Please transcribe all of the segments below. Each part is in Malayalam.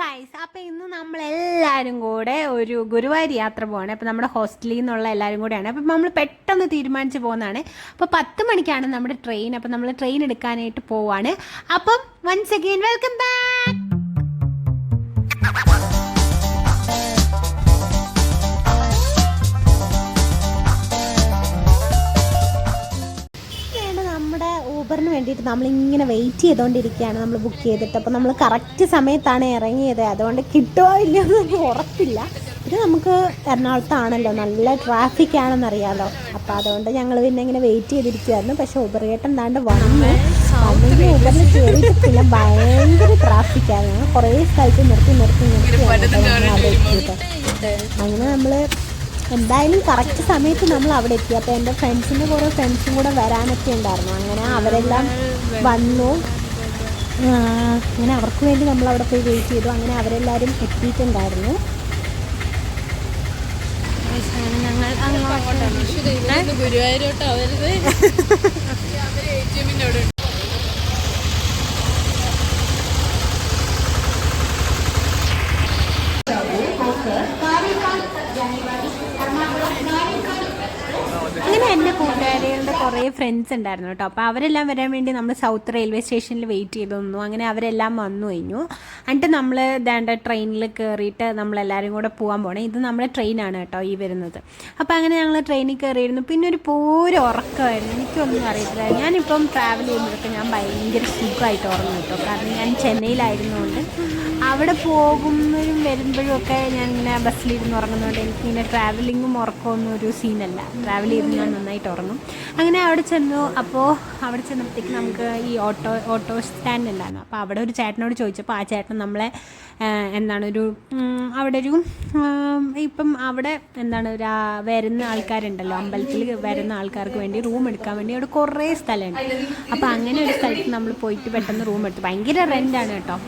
ഗൈസ് അപ്പൊ ഇന്ന് നമ്മൾ നമ്മളെല്ലാവരും കൂടെ ഒരു ഗുരുവായൂർ യാത്ര പോവാണ്. അപ്പോൾ നമ്മുടെ ഹോസ്റ്റലിൽ നിന്നുള്ള എല്ലാവരും കൂടെയാണ്. അപ്പം നമ്മൾ പെട്ടെന്ന് തീരുമാനിച്ചു പോകുന്നതാണ്. അപ്പോൾ പത്ത് മണിക്കാണ് നമ്മുടെ ട്രെയിൻ അപ്പോൾ നമ്മൾ ട്രെയിൻ എടുക്കാനായിട്ട് പോവാണ്. അപ്പം വൺസ് അഗെയിൻ വെൽക്കം ബാക്ക് വേണ്ടിയിട്ട് നമ്മളിങ്ങനെ വെയിറ്റ് ചെയ്തുകൊണ്ടിരിക്കുകയാണ് നമ്മൾ ബുക്ക് ചെയ്തിട്ട്. അപ്പോൾ നമ്മൾ കറക്റ്റ് സമയത്താണ് ഇറങ്ങിയത്. അതുകൊണ്ട് കിട്ടുമോ ഇല്ലയോ എന്നൊന്നും ഉറപ്പില്ല. ഇത് നമുക്ക് എറണാകുളത്താണല്ലോ. നല്ല ട്രാഫിക് ആണെന്നറിയാമല്ലോ അപ്പോൾ അതുകൊണ്ട് ഞങ്ങൾ പിന്നെ ഇങ്ങനെ വെയിറ്റ് ചെയ്തിരിക്കുമായിരുന്നു പക്ഷേ ഊബർ താണ്ട് വന്നു. അല്ലെങ്കിൽ ഊബറിൽ കയറിയിട്ട് പിന്നെ ഭയങ്കര ട്രാഫിക് ആയിരുന്നു. കുറേ സ്ഥലത്ത് നിർത്തി നിർത്തി നിർത്തി അങ്ങനെ നമ്മൾ എന്തായാലും കറക്റ്റ് സമയത്ത് നമ്മൾ അവിടെ എത്തി. അപ്പോൾ എന്റെ ഫ്രണ്ട്സിന്റെ കുറേ ഫ്രണ്ട്സും കൂടെ വരാനൊക്കെ ഉണ്ടായിരുന്നു. അങ്ങനെ അവരെല്ലാം വന്നു. അങ്ങനെ അവർക്ക് വേണ്ടി നമ്മൾ അവിടെ പോയി വെയിറ്റ് ചെയ്തു. അങ്ങനെ അവരെല്ലാവരും എത്തിയിട്ടുണ്ടായിരുന്നു. ഞങ്ങൾ കുറേ ഫ്രണ്ട്സ് ഉണ്ടായിരുന്നു കേട്ടോ. അപ്പോൾ അവരെല്ലാം വരാൻ വേണ്ടി നമ്മൾ സൗത്ത് റെയിൽവേ സ്റ്റേഷനിൽ വെയിറ്റ് ചെയ്തു നിന്നു. അങ്ങനെ അവരെല്ലാം വന്നു കഴിഞ്ഞു. എന്നിട്ട് നമ്മൾ ഇതാണ്ട് ട്രെയിനിൽ കയറിയിട്ട് നമ്മളെല്ലാവരും കൂടെ പോകാൻ പോകണം ഇത് നമ്മുടെ ട്രെയിനാണ് കേട്ടോ ഈ വരുന്നത്. അപ്പോൾ അങ്ങനെ ഞങ്ങൾ ട്രെയിനിൽ കയറിയിരുന്നു പിന്നെ ഒരു പോരും ഉറക്കമായിരുന്നു. എനിക്കൊന്നും അറിയത്തില്ല. ഞാനിപ്പം ട്രാവൽ ചെയ്യുമ്പോഴൊക്കെ ഞാൻ ഭയങ്കര സുഖമായിട്ട് ഉറങ്ങും കേട്ടോ. കാരണം ഞാൻ ചെന്നൈയിലായിരുന്നുകൊണ്ട് അവിടെ പോകുന്നതും വരുമ്പോഴും ഒക്കെ ഞാൻ ഇങ്ങനെ ബസ്സിലിരുന്ന് ഉറങ്ങുന്നതുകൊണ്ട് എനിക്കിങ്ങനെ ട്രാവലിങ്ങും ഉറക്കമൊന്നും ഒരു സീനല്ല ട്രാവൽ ചെയ്ത് ഞാൻ നന്നായിട്ട് ഉറങ്ങും. അങ്ങനെ അവിടെ ചെന്നു. അപ്പോൾ അവിടെ ചെന്നപ്പോഴത്തേക്ക് നമുക്ക് ഈ ഓട്ടോ ഓട്ടോ സ്റ്റാൻഡ് ഉണ്ടായിരുന്നു അപ്പോൾ അവിടെ ഒരു ചേട്ടനോട് ചോദിച്ചപ്പോൾ ആ ചേട്ടൻ നമ്മളെ എന്താണ് ഒരു അവിടെ ഒരു ഇപ്പം അവിടെ എന്താണ് ഒരു വരുന്ന ആൾക്കാരുണ്ടല്ലോ. അമ്പലത്തിൽ വരുന്ന ആൾക്കാർക്ക് വേണ്ടി റൂം എടുക്കാൻ വേണ്ടി അവിടെ കുറേ സ്ഥലമുണ്ട്. അപ്പോൾ അങ്ങനെ ഒരു സ്ഥലത്ത് നമ്മൾ പോയിട്ട് പെട്ടെന്ന് റൂം എടുത്തു. ഭയങ്കര റെന്റാണ് കേട്ടോ.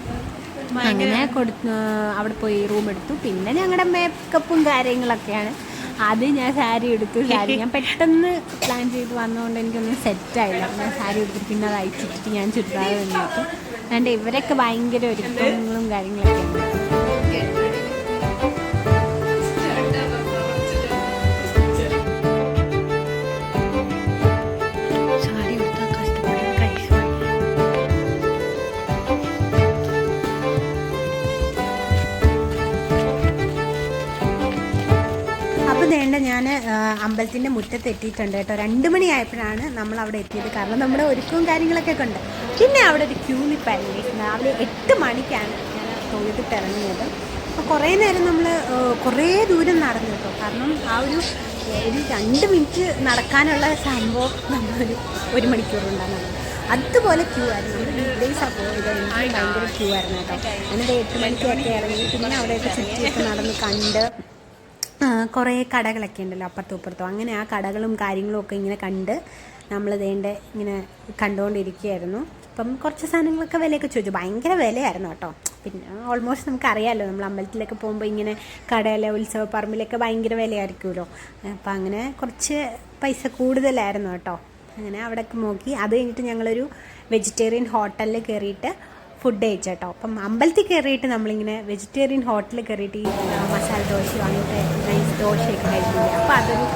അങ്ങനെ കൊടുത്തു അവിടെ പോയി റൂം എടുത്തു. പിന്നെ ഞങ്ങളുടെ മേക്കപ്പും കാര്യങ്ങളൊക്കെയാണ്. അത് ഞാൻ സാരി എടുത്തു. സാരി ഞാൻ പെട്ടെന്ന് പ്ലാൻ ചെയ്ത് വന്നതുകൊണ്ട് എനിക്കൊന്നും സെറ്റായില്ല ഞാൻ സാരി എടുത്തിട്ട് പിന്നെ അത് അയച്ചിട്ട് ഞാൻ ചുരിദാർ നിന്നിട്ട് അതുകൊണ്ട് ഇവരൊക്കെ ഭയങ്കര ഒരുക്കങ്ങളും കാര്യങ്ങളൊക്കെ ഉണ്ട് വേണ്ട ഞാൻ അമ്പലത്തിന്റെ മുറ്റത്ത് എത്തിയിട്ടുണ്ട് കേട്ടോ. രണ്ട് മണിയായപ്പോഴാണ് നമ്മൾ അവിടെ എത്തിയത്. കാരണം നമ്മുടെ ഒരുക്കവും കാര്യങ്ങളൊക്കെ ഉണ്ട്. പിന്നെ അവിടെ ഒരു ക്യൂ നിൽപ്പായിരുന്നു രാവിലെ എട്ട് മണിക്കാണ് ഞാൻ തൊഴുതിട്ട് ഇറങ്ങിയത്. അപ്പോൾ കുറേ നേരം നമ്മൾ കുറേ ദൂരം നടന്നു കേട്ടോ. കാരണം ആ ഒരു ഒരു രണ്ട് മിനിറ്റ് നടക്കാനുള്ള സംഭവം നമ്മൾ ഒരു മണിക്കൂർ ഉണ്ടാകുന്നത് അതുപോലെ ക്യൂ ആയിരുന്നു. ഡേയ്സാണ് പോയത് എനിക്ക് ഭയങ്കര ക്യൂ ആയിരുന്നു കേട്ടോ. അങ്ങനെ എട്ട് മണിക്കൊക്കെ ഇറങ്ങി. പിന്നെ അവിടെയൊക്കെ ചുറ്റിയൊക്കെ നടന്ന് കണ്ട് കുറേ കടകളൊക്കെ ഉണ്ടല്ലോ അപ്പുറത്തും ഇപ്പുറത്തും. അങ്ങനെ ആ കടകളും കാര്യങ്ങളും ഒക്കെ ഇങ്ങനെ കണ്ട് നമ്മൾ വേണ്ട ഇങ്ങനെ കണ്ടുകൊണ്ടിരിക്കുകയായിരുന്നു അപ്പം കുറച്ച് സാധനങ്ങളൊക്കെ വിലയൊക്കെ ചോദിച്ചു. ഭയങ്കര വിലയായിരുന്നു കേട്ടോ. പിന്നെ ഓൾമോസ്റ്റ് നമുക്കറിയാമല്ലോ നമ്മൾ അമ്പലത്തിലൊക്കെ പോകുമ്പോൾ ഇങ്ങനെ കടയിലെ ഉത്സവ പറമ്പിലൊക്കെ ഭയങ്കര വിലയായിരിക്കുമല്ലോ. അപ്പം അങ്ങനെ കുറച്ച് പൈസ കൂടുതലായിരുന്നു കേട്ടോ. അങ്ങനെ അവിടെയൊക്കെ നോക്കി. അത് കഴിഞ്ഞിട്ട് ഞങ്ങളൊരു വെജിറ്റേറിയൻ ഹോട്ടലിൽ കയറിയിട്ട് ഫുഡ് കഴിച്ചേട്ടോ അപ്പം അമ്പലത്തിൽ കയറിയിട്ട് നമ്മളിങ്ങനെ വെജിറ്റേറിയൻ ഹോട്ടലിൽ കയറിയിട്ട് ഈ മസാല ദോശയോ അങ്ങനത്തെ നൈസ് ദോശയൊക്കെ കഴിക്കില്ല അപ്പോൾ അതൊരു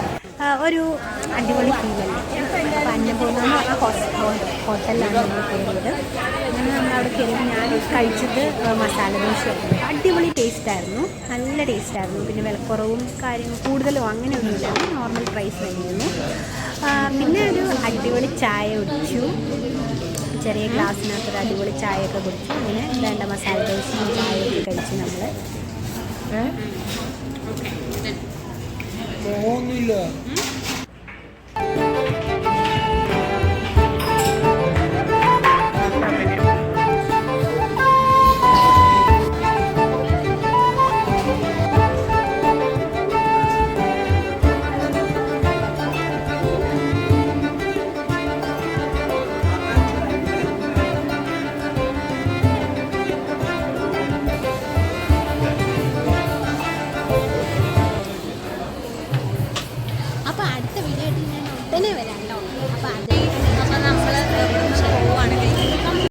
ഒരു അടിപൊളി ഫീലല്ലേ അപ്പോൾ അന്നപൂർണ ഹോസ്- ഹോട്ടലിലാണ് നമ്മൾ കയറിയത്. അങ്ങനെ നമ്മൾ അവിടെ കയറിയിട്ട് ഞാൻ കഴിച്ചത് മസാല ദോശയായിരുന്നു അടിപൊളി ടേസ്റ്റായിരുന്നു നല്ല ടേസ്റ്റായിരുന്നു പിന്നെ വിലക്കുറവും കാര്യങ്ങളും കൂടുതലും അങ്ങനെയൊന്നുമില്ല. നോർമൽ പ്രൈസ് തന്നെയായിരുന്നു പിന്നെ ഒരു അടിപൊളി ചായ കുടിച്ചു. ചെറിയ ഗ്ലാസ്സിനകത്ത് ഒരു അടിപൊളി ചായയൊക്കെ കുടിച്ചു അങ്ങനെ വേണ്ട മസാല ദോശയും ചായയൊക്കെ കഴിച്ച് നമ്മൾ പോകുന്നില്ല